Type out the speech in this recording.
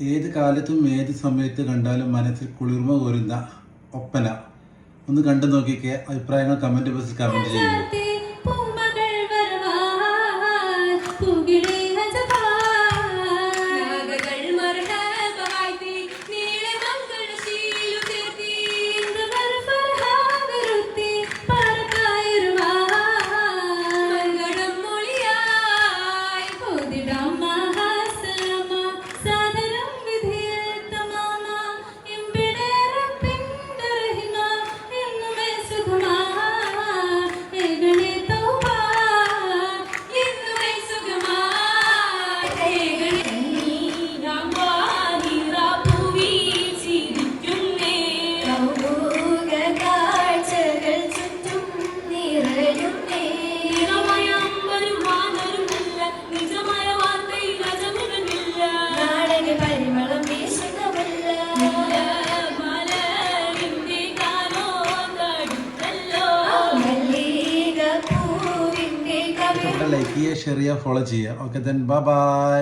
ഏത് കാലത്തും ഏത് സമയത്ത് കണ്ടാലും മനസ്സിൽ കുളിർമ കോരുന്ന ഒപ്പന. ഒന്ന് കണ്ടു നോക്കിക്കേ അഭിപ്രായങ്ങൾ കമന്റ് ബോക്സിൽ കമന്റ് ചെയ്യൂ കവി ലൈക്ക് ചെയ്യുക ഷെയർ ചെയ്യുക. ഫോളോ ചെയ്യുക ഓക്കെ ദെൻ ബൈ